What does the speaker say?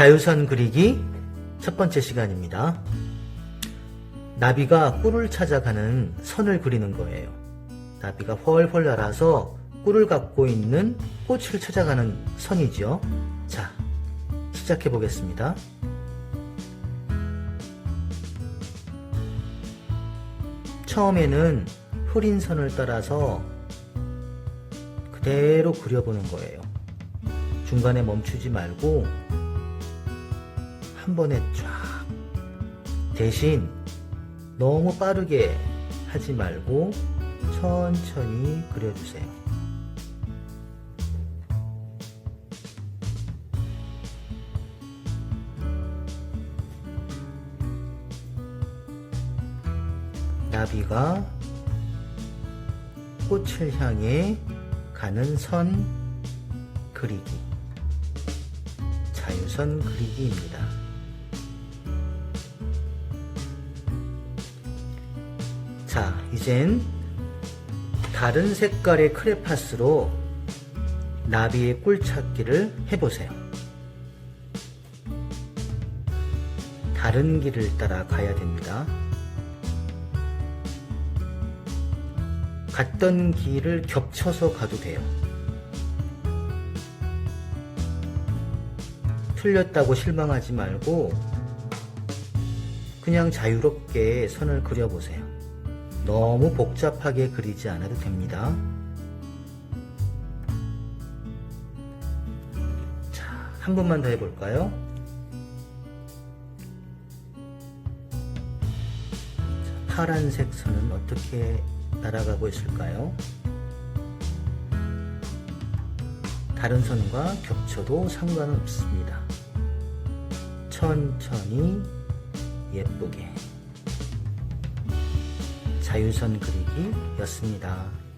자유선 그리기 첫 번째 시간입니다. 나비가 꿀을 찾아가는 선을 그리는 거예요. 나비가 훨훨 날아서 꿀을 갖고 있는 꽃을 찾아가는 선이죠. 자, 시작해 보겠습니다. 처음에는 흐린 선을 따라서 그대로 그려보는 거예요. 중간에 멈추지 말고 한 번에 쫙 대신 너무 빠르게 하지 말고 천천히 그려주세요. 나비가 꽃을 향해 가는 선 그리기. 자유선 그리기입니다. 자, 이젠 다른 색깔의 크레파스로 나비의 꿀 찾기를 해보세요. 다른 길을 따라 가야 됩니다. 갔던 길을 겹쳐서 가도 돼요. 틀렸다고 실망하지 말고 그냥 자유롭게 선을 그려보세요. 너무 복잡하게 그리지 않아도 됩니다. 자, 한 번만 더 해볼까요? 자, 파란색 선은 어떻게 날아가고 있을까요? 다른 선과 겹쳐도 상관은 없습니다. 천천히 예쁘게 자유선 그리기였습니다.